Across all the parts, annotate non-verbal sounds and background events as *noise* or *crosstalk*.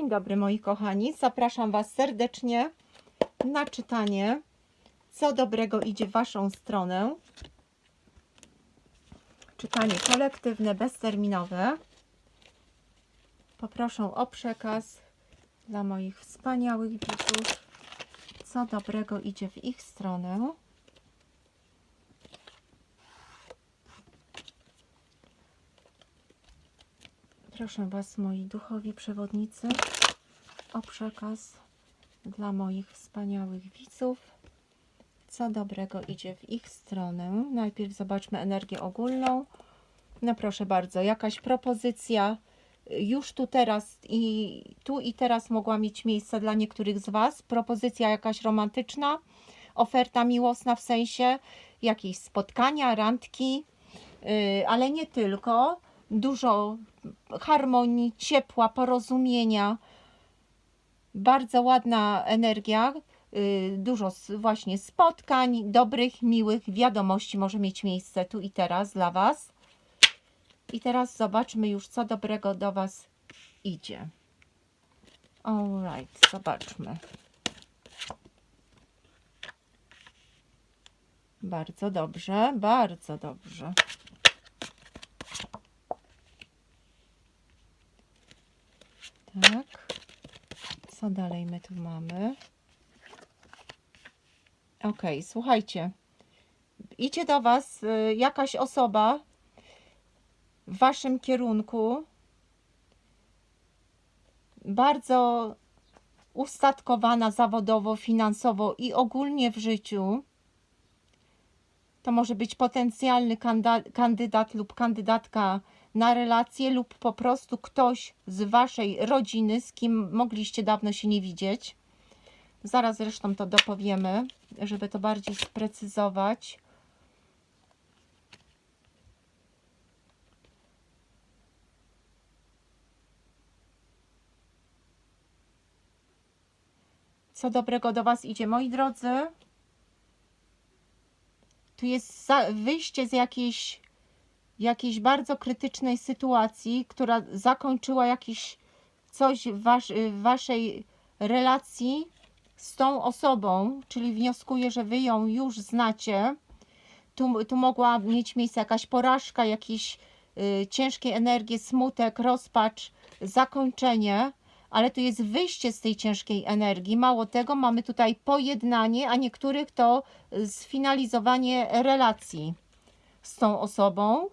Dzień dobry moi kochani, zapraszam Was serdecznie na czytanie, co dobrego idzie w Waszą stronę. Czytanie kolektywne, bezterminowe. Poproszę o przekaz dla moich wspaniałych widzów, co dobrego idzie w ich stronę. Proszę Was, moi duchowi przewodnicy, o przekaz dla moich wspaniałych widzów. Co dobrego idzie w ich stronę? Najpierw zobaczmy energię ogólną. No proszę bardzo, jakaś propozycja już tu teraz i tu i teraz mogła mieć miejsce dla niektórych z Was. Propozycja jakaś romantyczna, oferta miłosna w sensie jakieś spotkania, randki, yy, ale nie tylko. Dużo harmonii, ciepła, porozumienia. Bardzo ładna energia, y, dużo właśnie spotkań, dobrych, miłych wiadomości może mieć miejsce tu i teraz dla Was. I teraz zobaczmy już, co dobrego do Was idzie. Alright, zobaczmy. Bardzo dobrze, bardzo dobrze. Tak. Co dalej my tu mamy? Ok, słuchajcie. Idzie do Was y, jakaś osoba w Waszym kierunku. Bardzo ustatkowana zawodowo, finansowo i ogólnie w życiu. To może być potencjalny kandydat lub kandydatka na relację lub po prostu ktoś z waszej rodziny, z kim mogliście dawno się nie widzieć. Zaraz zresztą to dopowiemy, żeby to bardziej sprecyzować. Co dobrego do Was idzie, moi drodzy? Tu jest wyjście z jakiejś jakiejś bardzo krytycznej sytuacji, która zakończyła jakiś coś w, wasz, w waszej relacji z tą osobą, czyli wnioskuję, że wy ją już znacie. Tu, tu mogła mieć miejsce jakaś porażka, jakieś y, ciężkie energie, smutek, rozpacz, zakończenie, ale tu jest wyjście z tej ciężkiej energii. Mało tego, mamy tutaj pojednanie, a niektórych to y, sfinalizowanie relacji z tą osobą.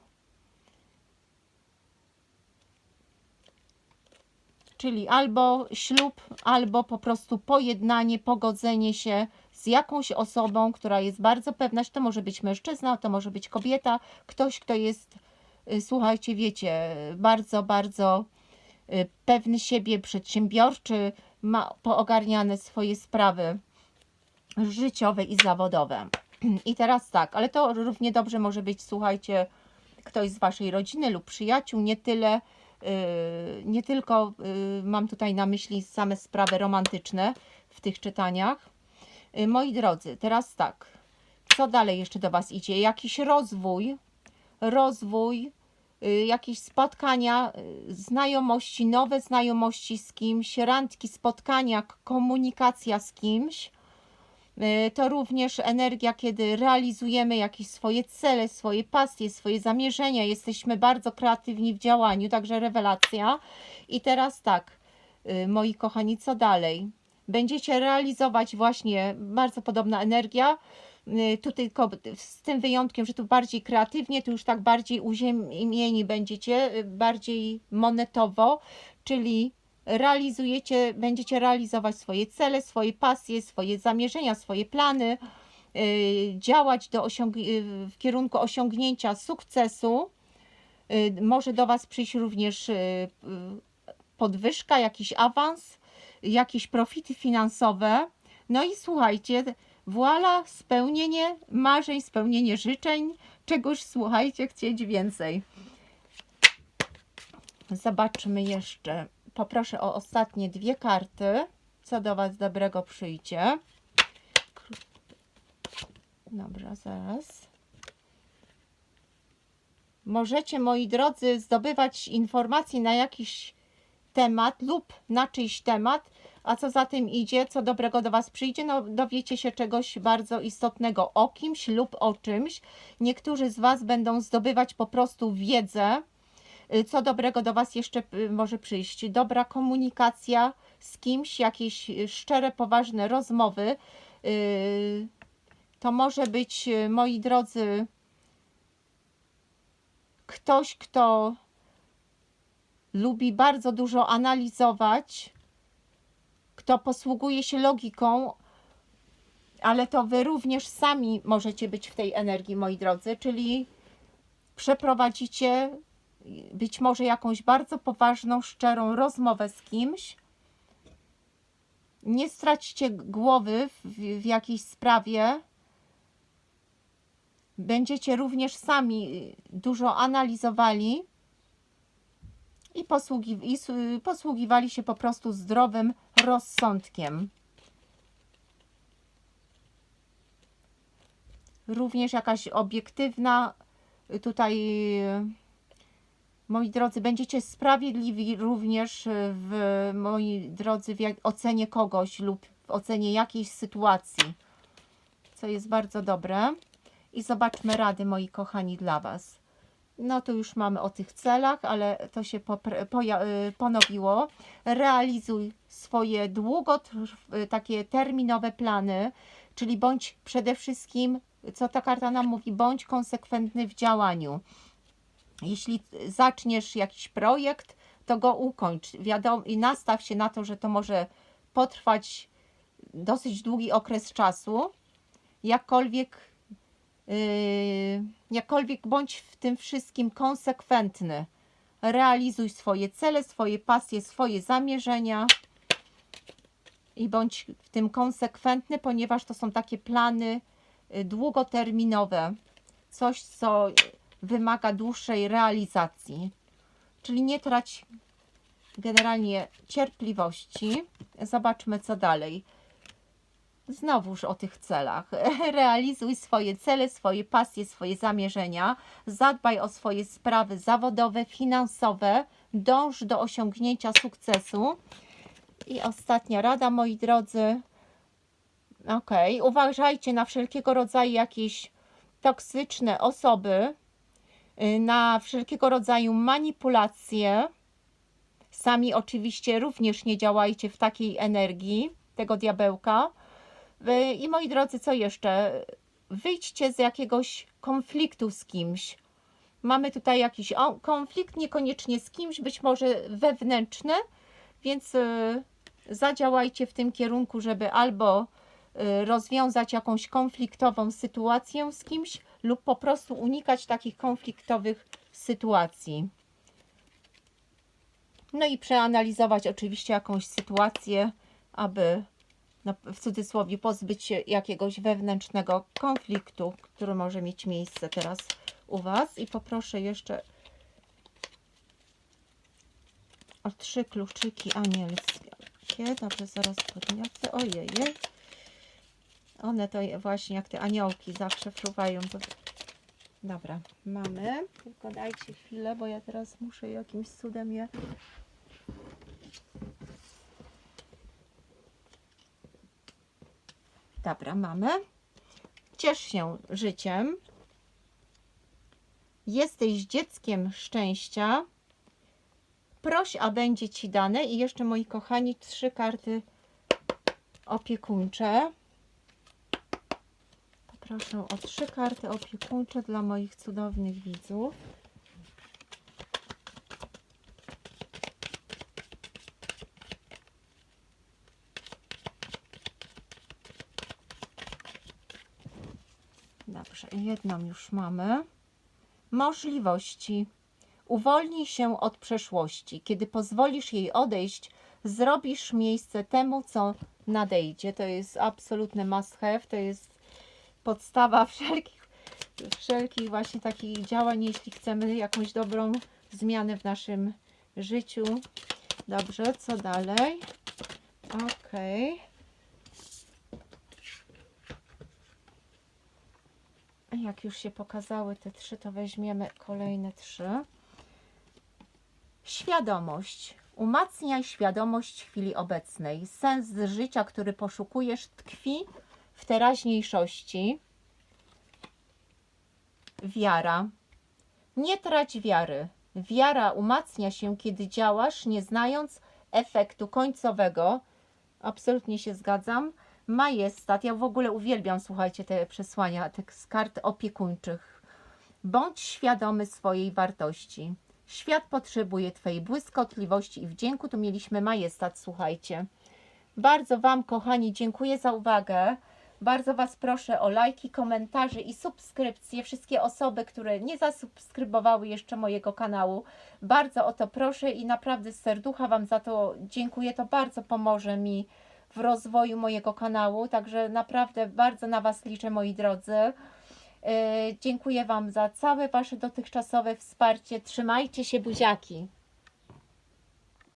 Czyli albo ślub, albo po prostu pojednanie, pogodzenie się z jakąś osobą, która jest bardzo pewna, że to może być mężczyzna, to może być kobieta, ktoś, kto jest, y, słuchajcie, wiecie, bardzo, bardzo y, pewny siebie, przedsiębiorczy, ma poogarniane swoje sprawy życiowe i zawodowe. I teraz tak, ale to równie dobrze może być, słuchajcie, ktoś z waszej rodziny lub przyjaciół, nie tyle nie tylko yy, mam tutaj na myśli same sprawy romantyczne w tych czytaniach. Yy, Moi drodzy, teraz tak, co dalej jeszcze do Was idzie? Jakiś rozwój, rozwój, jakieś spotkania, znajomości, nowe znajomości z kimś, randki, spotkania, komunikacja z kimś. Y, To również energia, kiedy realizujemy jakieś swoje cele, swoje pasje, swoje zamierzenia. Jesteśmy bardzo kreatywni w działaniu, także rewelacja. I teraz tak, y, moi kochani, co dalej? Będziecie realizować właśnie bardzo podobna energia. y, Tu tylko z tym wyjątkiem, że tu bardziej kreatywnie, tu już tak bardziej uziemieni będziecie, bardziej monetowo, czyli realizujecie, będziecie realizować swoje cele, swoje pasje, swoje zamierzenia, swoje plany, y, działać do y, w kierunku osiągnięcia sukcesu. Y, Może do Was przyjść również podwyżka, jakiś awans, jakieś profity finansowe. No i słuchajcie, voila, spełnienie marzeń, spełnienie życzeń, czegoś słuchajcie, chcieć więcej. Zobaczmy jeszcze. Poproszę o ostatnie dwie karty. Co do Was dobrego przyjdzie. Dobra, zaraz. Możecie, moi drodzy, zdobywać informacje na jakiś temat lub na czyjś temat, a co za tym idzie, co dobrego do Was przyjdzie, no dowiecie się czegoś bardzo istotnego o kimś lub o czymś. Niektórzy z Was będą zdobywać po prostu wiedzę, co dobrego do Was jeszcze y, może przyjść. Dobra komunikacja z kimś, jakieś y, szczere, poważne rozmowy. y, To może być, y, moi drodzy, ktoś, kto lubi bardzo dużo analizować, kto posługuje się logiką, ale to wy również sami możecie być w tej energii, moi drodzy, czyli przeprowadzicie być może jakąś bardzo poważną, szczerą rozmowę z kimś. Nie straćcie głowy w, w jakiejś sprawie. Będziecie również sami y, dużo analizowali i, posługi, i s- posługiwali się po prostu zdrowym rozsądkiem. Również jakaś obiektywna y, tutaj, y, moi drodzy, będziecie sprawiedliwi również y, w, moi drodzy, w ocenie kogoś lub w ocenie jakiejś sytuacji, co jest bardzo dobre. I zobaczmy rady, moi kochani, dla Was. No to już mamy o tych celach, ale to się y, ponowiło. Realizuj swoje długo takie terminowe plany, czyli bądź przede wszystkim, co ta karta nam mówi, bądź konsekwentny w działaniu. Jeśli zaczniesz jakiś projekt, to go ukończ. Wiadomo, i nastaw się na to, że to może potrwać dosyć długi okres czasu. Jakkolwiek Yy, jakkolwiek bądź w tym wszystkim konsekwentny. Realizuj swoje cele, swoje pasje, swoje zamierzenia i bądź w tym konsekwentny, ponieważ to są takie plany y, długoterminowe. Coś, co wymaga dłuższej realizacji. Czyli nie trać generalnie cierpliwości. Zobaczmy, co dalej. Znowuż o tych celach. *laughs* Realizuj swoje cele, swoje pasje, swoje zamierzenia. Zadbaj o swoje sprawy zawodowe, finansowe. Dąż do osiągnięcia sukcesu. I ostatnia rada, moi drodzy. Ok, uważajcie na wszelkiego rodzaju jakieś toksyczne osoby, na wszelkiego rodzaju manipulacje. Sami oczywiście również nie działajcie w takiej energii tego diabełka. Wy- I moi drodzy, co jeszcze? Wyjdźcie z jakiegoś konfliktu z kimś. Mamy tutaj jakiś konflikt, niekoniecznie z kimś, być może wewnętrzny, więc y, zadziałajcie w tym kierunku, żeby albo y, rozwiązać jakąś konfliktową sytuację z kimś, lub po prostu unikać takich konfliktowych sytuacji. No i przeanalizować oczywiście jakąś sytuację, aby w cudzysłowie pozbyć się jakiegoś wewnętrznego konfliktu, który może mieć miejsce teraz u Was. I poproszę jeszcze o trzy kluczyki anielskie. Dobrze, zaraz podniosę. Ojej. One to właśnie jak te aniołki zawsze fruwają. To... Dobra, mamy. Tylko dajcie chwilę, bo ja teraz muszę jakimś cudem je Dobra, mamy. Ciesz się życiem. Jesteś dzieckiem szczęścia. Proś, a będzie ci dane. I jeszcze, moi kochani, trzy karty opiekuńcze. Poproszę o trzy karty opiekuńcze dla moich cudownych widzów. Dobrze, jedną już mamy. Możliwości. Uwolnij się od przeszłości. Kiedy pozwolisz jej odejść, zrobisz miejsce temu, co nadejdzie. To jest absolutny must have. To jest podstawa wszelkich, wszelkich właśnie takich działań, jeśli chcemy jakąś dobrą zmianę w naszym życiu. Dobrze, co dalej? Okej. Jak już się pokazały te trzy, to weźmiemy kolejne trzy. Świadomość. Umacniaj świadomość chwili obecnej. Sens życia, który poszukujesz, tkwi w teraźniejszości. Wiara. Nie trać wiary. Wiara umacnia się, kiedy działasz, nie znając efektu końcowego. Absolutnie się zgadzam. Majestat. Ja w ogóle uwielbiam, słuchajcie, te przesłania tych z kart opiekuńczych. Bądź świadomy swojej wartości. Świat potrzebuje Twojej błyskotliwości i wdzięku. Tu mieliśmy majestat, słuchajcie. Bardzo Wam, kochani, dziękuję za uwagę. Bardzo Was proszę o lajki, komentarze i subskrypcje. Wszystkie osoby, które nie zasubskrybowały jeszcze mojego kanału, bardzo o to proszę i naprawdę z serducha Wam za to dziękuję. To bardzo pomoże mi w rozwoju mojego kanału. Także naprawdę bardzo na Was liczę, moi drodzy. Yy, Dziękuję Wam za całe Wasze dotychczasowe wsparcie. Trzymajcie się, buziaki.